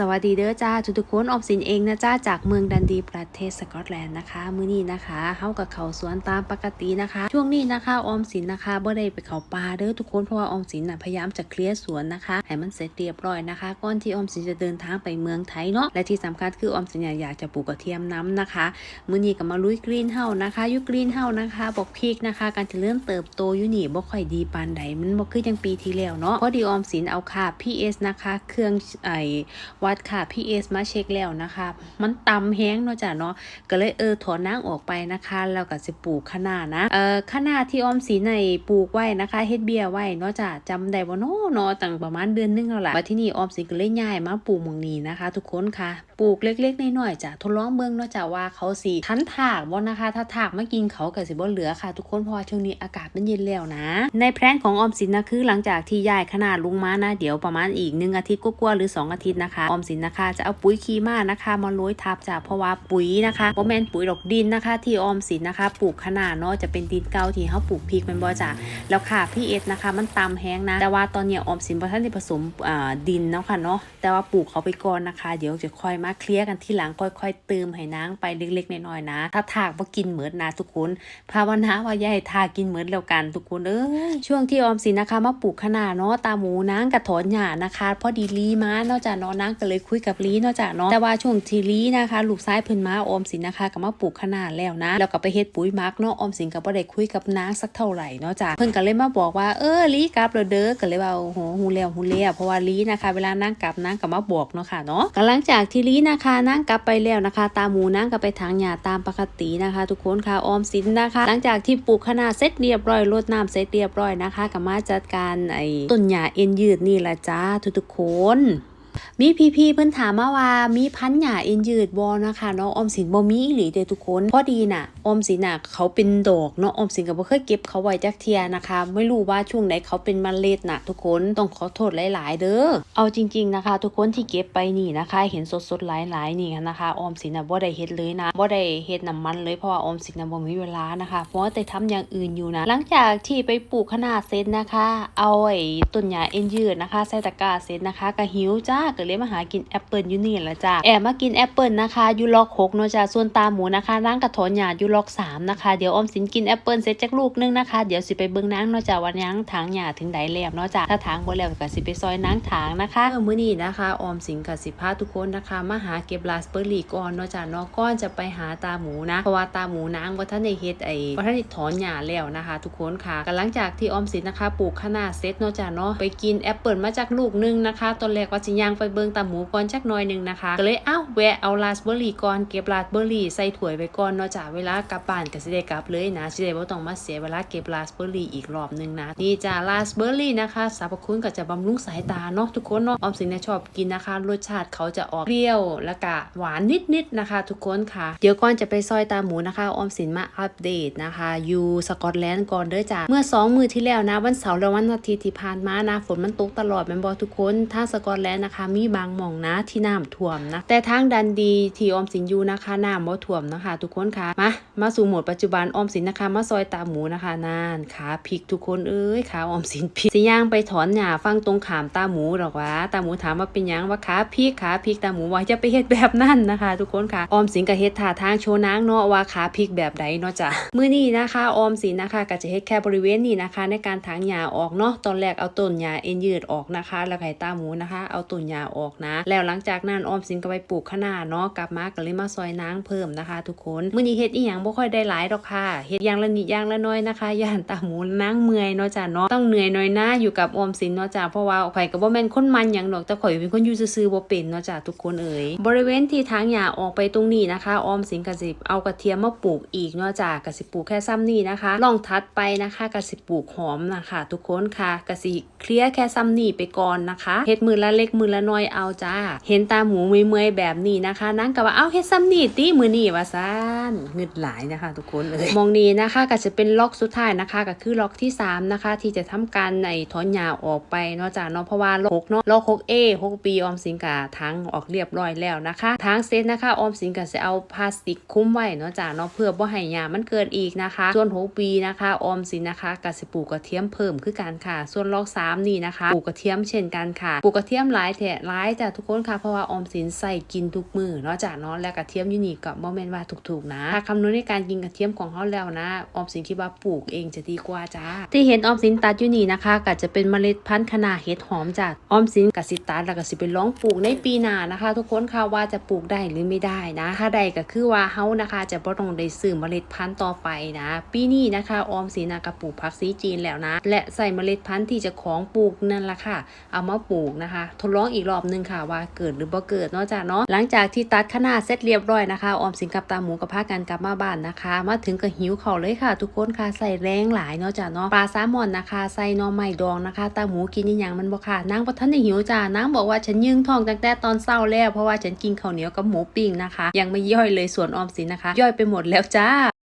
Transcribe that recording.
สวัสดีเด้อจ้าทุกๆคนออมสินเองนะจ้าจากเมืองดันดีประเทศสกอตแลนด์นะคะ มื้อนี้นะคะเฮากับเขาสวนตามปกตินะคะ ช่วงนี้นะคะออมสินนะคะบ่ได้ไปเขาป่าเด้อทุกคนเพราะว่าออมสินน่ะพยายามจะเคลียร์สวนนะคะให้มันเสร็จเรียบร้อยนะคะ ก่อนที่ออมสินจะเดินทางไปเมืองไทยเนาะและที่สำคัญคือออมสินอยากจะปลูกกระเทียมน้ำนะคะ มื้อนี้ก็มาลุยกรีนเฮานะคะยุกรีนเฮานะคะบอกพริกนะคะ การจะเริ่มเติบโตอยู่นี่บ่ค่อยดีปานใดมันบ่คือจังปีที่แล้วเนาะพอดีออมสินเอาค่า PS นะคะ เครื่องไอวัดค่า PS มาเช็คแล้วนะคะ มันต่ำแห้งเนาะจ้ะเนาะก็เลยเออถอนนางออกไปนะคะแล้วก็สิปลูกคะน้านะเอ่อคะน้าที่ออมสินในปลูกไว้นะคะเฮ็ดเบี้ยไว้เนาะจ้ะจำได้บ่เนาะเนาะตั้งประมาณเดือนหนึงแล้วล่ะบัดทีนี้ออมสินก็เลยย้ายมาปลูกมองนี้นะคะ ทุกคนค่ะปลูกเล็กๆน้อยๆจ้ะทดลองเบิ่งเนาะจ้ะว่าเขาสิทันถากบ่นะคะ ถ้าถากมากินเขาก็สิบ่เหลือค่ะ ทุกคนเพราะว่าช่วงนี้อากาศมันเย็นแล้วนะ ในแพลนของออมสินนะคือหลังจากที่ย้ายขนาดลุงมานะเดี๋ยวประมาณอีกหนึ่งอาทิตย์กว่าๆหรือ 2 อาทิตย์นะคะออมสินนะคะ จะเอาปุ๋ยคีมานะคะมาโรยทับจ้ะเพราะว่าปุ๋ยนะคะบ่แม่นปุ๋ยดอกดินนะคะ ที่ออมสินนะคะ ปลูกขนาดเนาะจะเป็นดินเก่าที่เฮาปลูกพริกแม่นบ่จ้ะแล้วค่ะพี่เอสนะคะ มันตามแห้งนะ แต่ว่าตอนเนี้ยออมสินบ่ทันได้ผสมดินเนาะค่ะเนาะแต่ว่าปลูกเขาไปก่อนนะคะ เดี๋ยวจะค่อยมาเคลียร์กันที่หลังค่อย ๆ เติมให้นางไปเล็กๆน้อยๆนะ ถ้าถากบ่กินเหมือนนะทุกคนภาวนาว่าอย่าให้ทากินเหมือนแล้วกันทุกคนเอ้ยช่วงที่ออมสินนะคะมาปลูกคะน้าเนาะตาหมูนางกระถอนหญ้านะคะ พอดีลีมาเนาะจ้ะเนาะนางก็เลยคุยกับลีเนาะจ้ะเนาะแต่ว่าช่วงที่ลีนะคะลูกซ้ายเพิ่นมาออมสินนะคะก็มาปลูกคะน้าแล้วนะแล้วก็ไปเฮ็ดปุ๋ยหมักเนาะออมสินก็บ่ได้คุยกับนางสักเท่าไหร่เนาะจ้ะเพิ่นก็เลยมาบอกว่าเออลีกลับแล้วเด้อก็เลยว่าโอ้โหฮูแล้วฮูแล้วเพราะว่าลีนะคะเวลานางกลับนางก็มาบอกเนาะค่ะเนาะก็หลังจากที่ลีนะคะนางกลับไปแล้วนะคะ ตาหมูนางก็ไปถางหญ้าตามปกตินะคะ ทุกคนค่ะออมสินนะคะ หลังจากที่ปลูกคะน้าเสร็จเรียบร้อยรดน้ำเสร็จเรียบร้อยนะคะก็มาจัดการไอ้ต้นหญ้าเอ็นยืดนี่ละจ้าทุกๆคน มีพี่ๆเพิ่นถามมาว่ามีพันธุ์หญ้าเอ็นยืดบ่นะคะเนาะออมสินบ่มีอีหลีเด้ทุกคนพอดีน่ะอมสินน่ะเขาเป็นดอกเนาะออมสินก็บ่เคยเก็บเขาไว้จักเทียนะคะ ไม่รู้ว่าช่วงไหนเขาเป็นมเมล็ดน่ะ ทุกคนต้องขอโทษหลาย ๆ เด้อเอาจริง ๆนะคะ ทุกคนที่เก็บไปนี่นะคะ เห็นสดๆหลายๆนี่นะคะอมสินน่ะบ่ได้เฮ็ดเลยนะบ่ได้เฮ็ดน้ำมันเลยเพราะว่าอมสินน่ะบ่มีเวลานะคะเพราะว่าแต่ทำอย่างอื่นอยู่นะ หลังจากที่ไปปลูกขนาดเซตนะคะ เอาไอ้ต้นหญ้าเอ็นยืดนะคะใส่ตะกร้าเซตนะคะก็หิวจ้าก็เลยมาหากินแอปเปิลอยู่นี่แหละจ้าแอบมากินแอปเปิลนะคะยูล็อกหกเนาะจ้าส่วนตาหมูนะคะนั่งกระถอนหญ้าอยู่ล็อกสามนะคะเดี๋ยวออมสินกินแอปเปิลเสร็จจากลูกนึงนะคะเดี๋ยวสิไปเบิ่งนางเนาะจ้าวันยังถางหญ้าถึงใดแล้วเนาะจ้าถ้าถางบ่แล้วก็สิไปซอยนางถางนะคะเมื้อนี้นะคะออมสินกับสิพาทุกคนนะคะมาหาเก็บราสเบอร์รี่ก่อนเนาะจ้าเนาะก่อนจะไปหาตาหมูนะเพราะว่าตาหมูนางบ่ทันได้เฮ็ดไอ้บ่ทันได้ถอนหญ้าแล้วนะคะ ทุกคนค่ะก็หลังจากที่ออมสินนะคะปลูกคะน้าเสร็จเนาะจ้าเนาะไปกินแอปเปิลมาจากลูกนึงนะคะตอนแรกว่าสิย่างไปเบิงตาหมูก่อนจักหน่อยหนึงนะคะ ก็เลยเอ้าแวะเอาราสเบอร์รี่ก่อนเก็บราสเบอร์รี่ใส่ถ้วยไว้ก่อนเนาะจ้าเวลากลับบ้านก็สิได้กลับเลยนะสิได้บ่ต้องมาเสียเวลาเก็บราสเบอร์รี่อีกรอบนึงนะนี่จ้าราสเบอร์รี่นะคะสรรพคุณก็จะบำรุงสายตาเนาะทุกคนเนาะออมสินชอบกินนะคะ รสชาติเขาจะออกเปรี้ยวแล้วก็หวานนิดๆนะคะ ทุกคนค่ะ เดี๋ยวก่อนจะไปซอยตาหมูนะคะ ออมสินมาอัปเดตนะคะอยู่สกอตแลนด์ก่อนเด้อจ้าเมื่อสองมือที่แล้วนะวันเสาร์และวันอาทิตย์ที่ผ่านมานะฝนมันตกตลอดแม่นบ่ทุกคนถ้าสกอตแลนด์นะคะมีบางหม่องนะที่น้ำท่วมนะ แต่ทางดันดีที่ออมสินอยู่นะคะน้ำบ่ท่วมนะคะ ทุกคนค่ะมามาสู่โหมดปัจจุบันออมสินนะคะ มาซอยตาหมูนะคะนานขาพริกทุกคนเอ้ยขาออมสินพริกสิย่างไปถอนหญ้าฟังตรงขามตาหมูหรอกวะตาหมูถามว่าเป็นยังว่าขาพริกขาพริกตาหมูว่าจะไปเฮ็ดแบบนั้นนะคะ ทุกคนค่ะออมสินก็เฮ็ดท่าทางโชว์นางเนาะว่าขาพริกแบบใดเนาะจ้ะมื้อนี้นะคะออมสินนะคะก็จะเฮ็ดแค่บริเวณนี้นะคะ ในการถางหญ้าออกเนาะตอนแรกเอาต้นหญ้าเอ็นยืดออกนะคะ แล้วไข่ตาหมูนะคะ เอาต้นหญ้าออกนะ แล้วหลังจากนั้นออมสินก็ไปปลูกคะน้าเนาะกลับมาก็เลยมาซอยนางเพิ่มนะคะ ทุกคนมื้อนี้เฮ็ดอีหยังบ่ค่อยได้หลายดอกค่ะเฮ็ดอย่างละนิดอย่างละน้อยนะคะย่านตาหมูนางเมื่อยเนาะจ้ะเนาะต้องเหนื่อยหน่อยนะอยู่กับออมสินเนาะจ้ะเพราะว่าข่อยก็บ่แม่นคนมันหยังดอกแต่ข่อยเป็นคนอยู่ซื่อๆบ่เป็นเนาะจ้ะทุกคนเอ๋ยบริเวณที่ทางหญ้าออกไปตรงนี้นะคะ ออมสินก็สิเอากระเทียมมาปลูกอีกเนาะจ้ะก็สิปลูกแค่ซ้ำนี้นะคะลองทัดไปนะคะก็สิปลูกหอมนะคะ ทุกคนค่ะก็สิเคลียร์แค่ซ้ำนี้ไปก่อนนะคะเฮ็ดมือละเล็กมือละน้อยเอาจ้า เห็นตาหมูเมื่อยๆแบบนี้นะคะนั่งก็ว่าเอาเฮ็ดซ้ำนี่ติมือนี่ว่าซ่านเงึดหลายนะคะทุกคนเอ้ยมองนี้นะคะก็จะเป็นล็อกสุดท้ายนะคะ ก็คือล็อกที่สามนะคะ ที่จะทำการในถอนหญ้าออกไปเนาะจ้ะเนาะเพราะว่าล็อกเนาะล็อก 6A 6 B ออมสินกะทั้งออกเรียบร้อยแล้วนะคะทางเซตนะคะออมสินก็จะเอาพลาสติกคุ้มไว้เนาะจ้ะเนาะเพื่อบ่ให้หญ้ามันเกิดอีกนะคะ ส่วน 6B นะคะออมสินนะคะก็สิปลูกกระเทียมเพิ่มคือกันค่ะ ส่วนล็อก3นี่นะคะปลูกกระเทียมเช่นกันค่ะปลูกกระเทียมหลายแถท้ร้ายจ้ะทุกคนค่ะเพราะว่าออมสินใส่กินทุกมือเนาะจ้ะเนาะและกระเทียมยูนีก็บ่แมนว่าถูกๆนะถ้าคำนวณในการกินกระเทียมของเฮาแล้วนะออมสินคิดว่าปลูกเองจะดีกว่าจ้าที่เห็นออมสินตัดยูนีนะคะก็จะเป็นเมล็ดพันธุ์คะน้าเห็ดหอมจ้ะออมสินกสิตัดแล้วก็สิไปลองปลูกในปีหน้านะคะ ทุกคนค่ะว่าจะปลูกได้หรือไม่ได้นะ ถ้าใดก็คือว่าเฮานะคะจะบ่ต้องได้ซื้อเมล็ดพันธุ์ต่อไปนะ ปีนี้นะคะออมสินนะปลูกผักซีจีนแล้วนะ และใส่เมล็ดพันธุ์ที่จะของปลูกนั่นละค่ะ เอามาปลูกนะคะ ทดลองอีกีกรอบหนึงค่ะว่าเกิดหรือบ่เกิดเนาะจ้ะเนาะหลังจากที่ตัดขนาดเสร็จเรียบร้อยนะคะออมสินกับตาหมูกับพากันกลับมาบ้านนะคะ มาถึงก็หิวเข่าเลยค่ะ ทุกคนค่ะใส่แรงหลายเนาะจ้ะเนาะปลาซลมอนนะคะใส่นอไม้ดองนะคะ ตาหมูกินอีหยังมันบ่ค่ะนางบ่ทันได้หิวจ้านางบอกว่าฉันยึงท้องตั้งแต่ตอนเช้าแล้วเพราะว่าฉันกินข้าวเหนียวกับหมูปิ้งนะคะ ยังไม่ย่อยเลยส่วนออมสินนะคะ ย่อยไปหมดแล้วจ้า